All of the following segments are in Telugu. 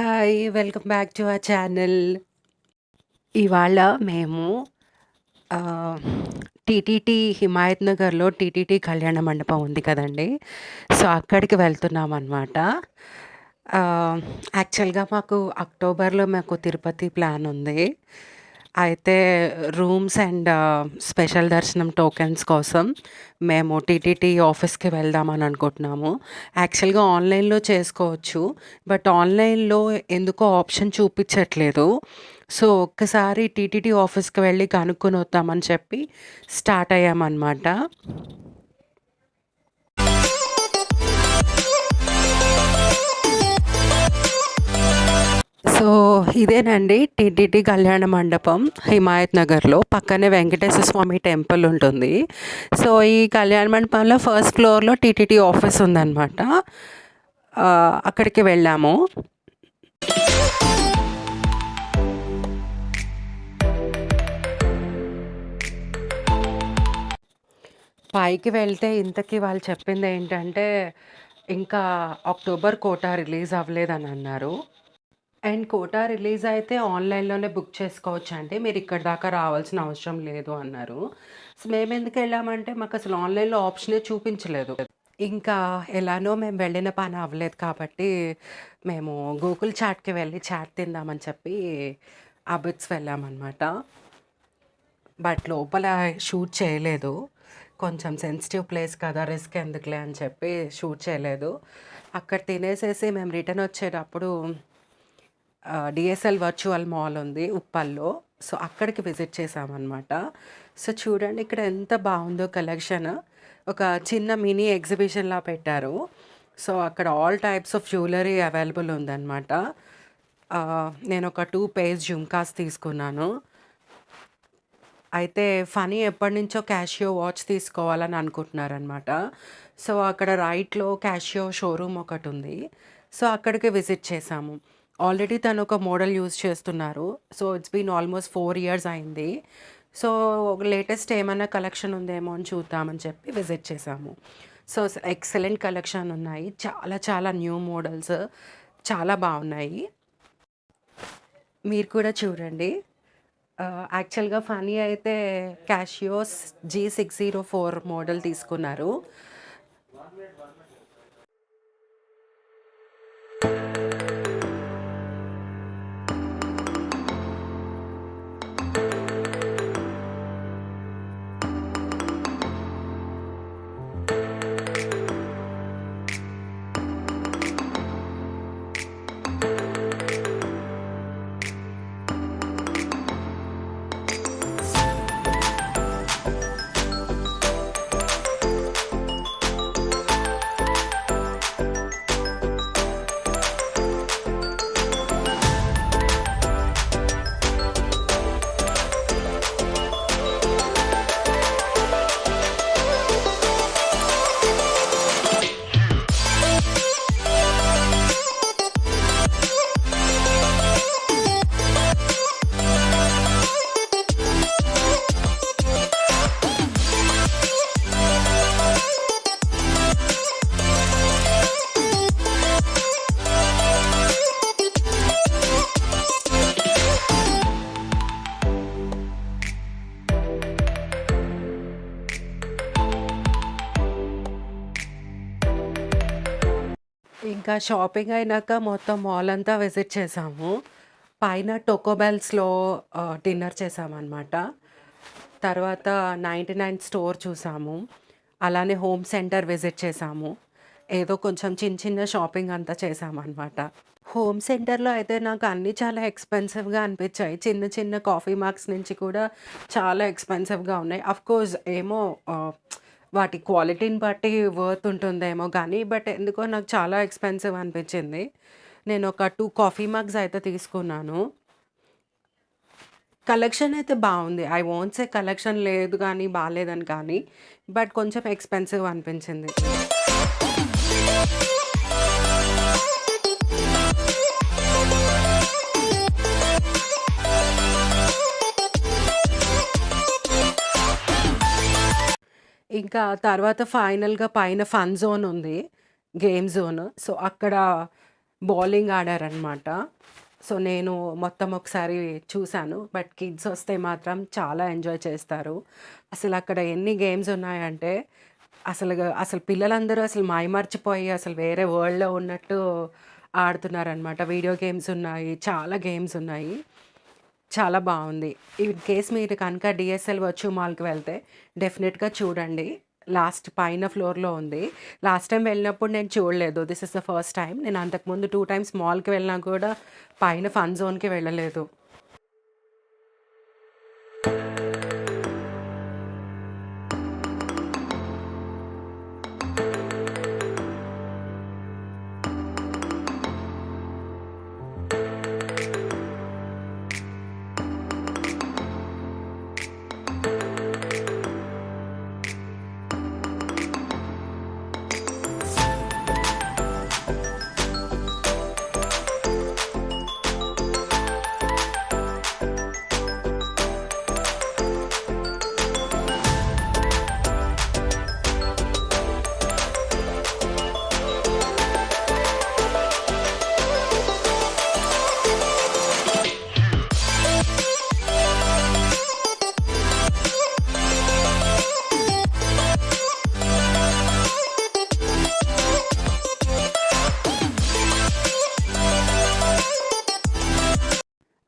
Hi! Welcome back to our channel. ఇవాళ మేము టీటీటీ హిమాయత్ నగర్‌లో టీటీటీ కళ్యాణ మండపం ఉంది కదండీ! సో, అక్కడికి వెళ్తున్నాం అనమాట యాక్చువల్‌గా మాకు అక్టోబర్‌లో మాకు తిరుపతి ప్లాన్ ఉంది. అయితే రూమ్స్ అండ్ స్పెషల్ దర్శనం టోకెన్స్ కోసం మేము టీటీటీ ఆఫీస్‌కి వెళ్దామని అనుకుంటున్నాము. యాక్చువల్‌గా ఆన్‌లైన్‌లో చేసుకోవచ్చు. బట్ ఆన్‌లైన్‌లో ఎందుకో ఆప్షన్ చూపించట్లేదు సో, ఒక్కసారి టీటీటీ ఆఫీస్‌కి వెళ్ళి కనుక్కొని వద్దామని చెప్పి స్టార్ట్ అయ్యామన్నమాట సో, ఇదేనండి టీటీటీ కళ్యాణ మండపం హిమాయత్ నగర్‌లో. పక్కనే వెంకటేశ్వర స్వామి టెంపుల్ ఉంటుంది. సో, ఈ కళ్యాణ మండపంలో ఫస్ట్ ఫ్లోర్‌లో టీటీటీ ఆఫీస్ ఉందన్నమాట అక్కడికి వెళ్ళాము. పైకి వెళ్తే ఇంతకి వాళ్ళు చెప్పింది ఏంటంటే ఇంకా అక్టోబర్ 'కోట' రిలీజ్ అవ్వలేదని అన్నారు. అండ్ 'కోట' రిలీజ్ అయితే ఆన్‌లైన్‌లోనే బుక్ చేసుకోవచ్చండి. మీరు ఇక్కడ దాకా రావాల్సిన అవసరం లేదు అన్నారు. సో, మాకు అసలు ఆన్‌లైన్‌లో ఆప్షనే చూపించలేదు. ఇంకా ఎలానో మేము వెళ్ళిన పని అవ్వలేదు కాబట్టి, మేము గూగుల్ చాట్‌కి వెళ్ళి చాట్ తిందామని చెప్పి అబిట్స్ వెళ్ళామన్నమాట బట్ లోపల షూట్ చేయలేదు. కొంచెం సెన్సిటివ్ ప్లేస్ కదా! రిస్క్ ఎందుకులే అని చెప్పి షూట్ చేయలేదు. అక్కడ తినేసేసి మేము రిటర్న్ వచ్చేటప్పుడు డిఎస్ఎల్ వర్చువల్ మాల్ ఉంది ఉప్పల్లో. సో, అక్కడికి విజిట్ చేసామన్నమాట సో, చూడండి ఇక్కడ ఎంత బాగుందో కలెక్షన్. ఒక చిన్న మినీ ఎగ్జిబిషన్‌లా పెట్టారు. సో, అక్కడ all types of jewellery available ఉందనమాట. ఆహ్, నేనొక 2 పెయిర్స్ జుమ్కాస్ తీసుకున్నాను. అయితే ఫనీ ఎప్పటినుంచో క్యాషియో వాచ్ తీసుకోవాలని అనుకుంటున్నారనమాట. సో, అక్కడ రైట్‌లో క్యాషియో షోరూమ్ ఒకటి ఉంది సో, అక్కడికి విజిట్ చేసాము ఆల్రెడీ తను ఒక మోడల్ యూజ్ చేస్తున్నారు. So, it's been almost four years అయింది. సో, లేటెస్ట్ ఏమైనా కలెక్షన్ ఉందేమో అని చూద్దామని చెప్పి విజిట్ చేశాము. సో, ఎక్సలెంట్ కలెక్షన్ ఉన్నాయి. చాలా చాలా న్యూ మోడల్స్ చాలా బాగున్నాయి మీరు కూడా చూడండి. యాక్చువల్‌గా ఫనీ అయితే క్యాషియోస్ జీ604 మోడల్ తీసుకున్నారు. ఇంకా షాపింగ్ అయినాక మొత్తం మాల్ అంతా విజిట్ చేసాము పైన టోకోబెల్స్లో డిన్నర్ చేసామన్నమాట తర్వాత 99 స్టోర్ చూసాము. అలానే హోమ్ సెంటర్ విజిట్ చేసాము ఏదో కొంచెం చిన్న చిన్న షాపింగ్ అంతా చేసామన్నమాట హోమ్ సెంటర్‌లో అయితే నాకు అన్నీ చాలా ఎక్స్‌పెన్సివ్‌గా అనిపించాయి. చిన్న చిన్న కాఫీ మార్క్స్ నుంచి కూడా చాలా ఎక్స్‌పెన్సివ్‌గా ఉన్నాయి. అఫ్‌కోర్స్ ఏమో వాటి క్వాలిటీని బట్టి వర్త్ ఉంటుందేమో కానీ బట్ ఎందుకో నాకు చాలా ఎక్స్‌పెన్సివ్ అనిపించింది. నేను ఒక టూ కాఫీ మగ్స్ అయితే తీసుకున్నాను. కలెక్షన్ అయితే బాగుంది ఐ వాంట్స్ ఏ కలెక్షన్ లేదు కానీ బాగాలేదని కానీ, బట్ కొంచెం ఎక్స్‌పెన్సివ్ అనిపించింది. ఇంకా తర్వాత ఫైనల్‌గా పైన ఫన్ జోన్ ఉంది. Game zone. సో, అక్కడ బౌలింగ్ ఆడారనమాట సో నేను మొత్తం ఒకసారి చూశాను బట్ కిడ్స్ వస్తే మాత్రం చాలా ఎంజాయ్ చేస్తారు అసలు అక్కడ ఎన్ని గేమ్స్ ఉన్నాయంటే అసలు అసలు పిల్లలందరూ అసలు మైమర్చిపోయి అసలు వేరే వరల్డ్లో ఉన్నట్టు ఆడుతున్నారనమాట వీడియో గేమ్స్ ఉన్నాయి చాలా గేమ్స్ ఉన్నాయి చాలా బాగుంది. ఇన్ కేస్ మీరు కనుక డిఎస్ఎల్ వచ్చు మాల్కి వెళ్తే డెఫినెట్గా చూడండి. లాస్ట్ పైన ఫ్లోర్లో ఉంది. లాస్ట్ టైం వెళ్ళినప్పుడు నేను చూడలేదు. This is the first time నేను అంతకుముందు టూ టైమ్స్ మాల్కి వెళ్ళినా కూడా పైన ఫన్ జోన్కి వెళ్ళలేదు.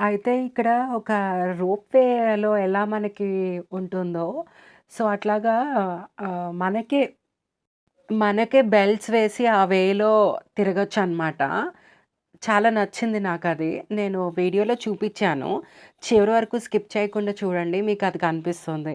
అయితే ఇక్కడ ఒక రోప్‌వేలో ఎలా మనకి ఉంటుందో, సో అట్లాగా ఆహ్, మనకే, మనకే బెల్ట్స్ వేసి ఆ వేలో తిరగొచ్చనమాట. చాలా నచ్చింది నాకది. నేను వీడియోలో చూపిచ్చాను. చివరి వరకు స్కిప్ చేయకుండా చూడండి. మీకది కనిపిస్తుంది.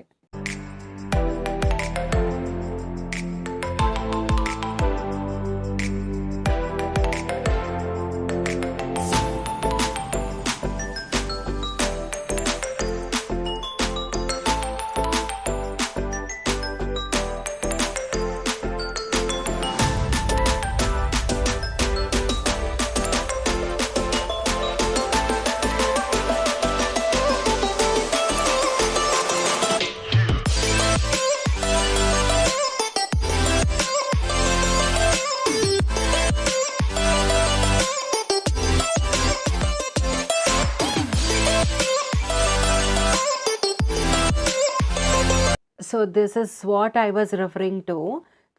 So this is what I was referring to.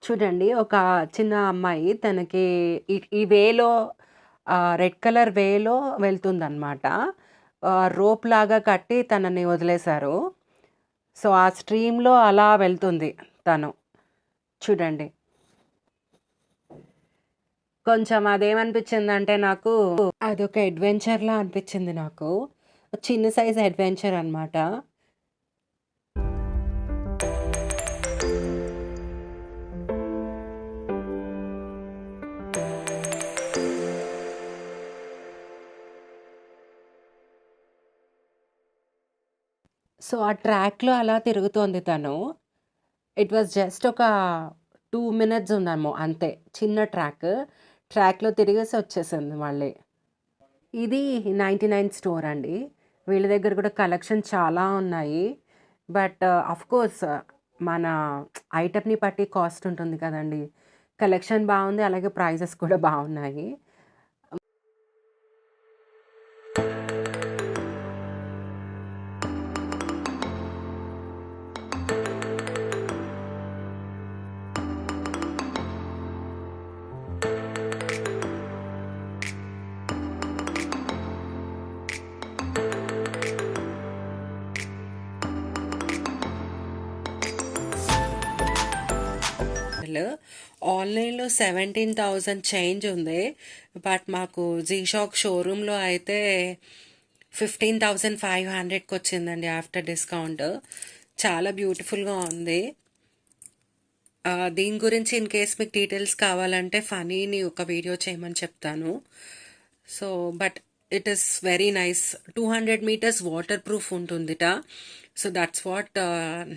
చూడండి ఒక చిన్న అమ్మాయి తనకి ఈ వేలో రెడ్ కలర్ వేలో వెళ్తుందన్నమాట రోప్ లాగా కట్టి తనని వదిలేశారు. సో ఆ స్ట్రీమ్‌లో అలా వెళ్తుంది తను. చూడండి. కొంచెం అదేమనిపించిందంటే నాకు అదొక అడ్వెంచర్‌లా అనిపించింది నాకు. చిన్న సైజ్ అడ్వెంచర్ అనమాట. సో ఆ ట్రాక్‌లో అలా తిరుగుతోంది తను. ఇట్ వాస్ జస్ట్ ఒక టూ మినిట్స్ ఉందేమో అంతే. చిన్న ట్రాక్. ట్రాక్‌లో తిరిగేసి వచ్చేసింది మళ్ళీ. ఇది 99 స్టోర్ అండి. వీళ్ళ దగ్గర కూడా కలెక్షన్ చాలా ఉన్నాయి. బట్ ఆఫ్‌కోర్స్ మన ఐటెమ్‌ని బట్టి కాస్ట్ ఉంటుంది కదండీ! కలెక్షన్ బాగుంది అలాగే ప్రైజెస్ కూడా బాగున్నాయి బావున్నాయి. ఆన్‌లైన్‌లో 17,000 చేంజ్ ఉంది. బట్ మాకు జీషాక్ షోరూంలో అయితే ఫిఫ్టీన్ థౌజండ్ ఫైవ్ హండ్రెడ్కి వచ్చిందండి ఆఫ్టర్ డిస్కౌంట్. చాలా బ్యూటిఫుల్‌గా ఉంది. దీని గురించి ఇన్ కేస్ మీకు డీటెయిల్స్ కావాలంటే ఫనీని ఒక వీడియో చేయమని చెప్తాను. So but it is very nice. 200 metres waterproof ఉంటుందిట. So that's what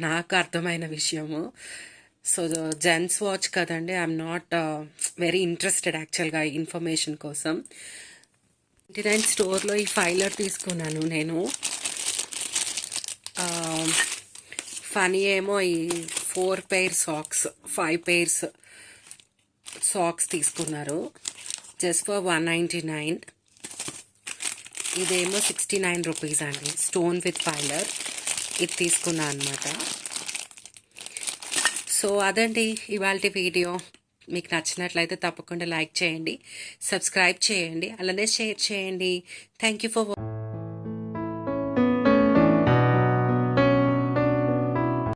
నాకు అర్థమైన విషయము. సో జెంట్స్ వాచ్ కదండి ఐఎమ్ నాట్ వెరీ ఇంట్రెస్టెడ్ యాక్చువల్‌గా ఈ ఇన్ఫర్మేషన్ కోసం. 99 స్టోర్‌లో ఈ ఫైలర్ తీసుకున్నాను నేను. Um, ఫనీ ఏమో ఈ four pair socks, five pairs socks తీసుకున్నారు. Just for one ninety nine ఇదేమో సిక్స్టీ నైన్ రూపీస్ అండి స్టోన్ విత్ ఫైలర్ ఇది తీసుకున్నాను అనమాట సో అదండి ఇవాళ వీడియో. మీకు నచ్చినట్లయితే తప్పకుండా లైక్ చేయండి సబ్స్క్రైబ్ చేయండి అలానే షేర్ చేయండి. Thank you for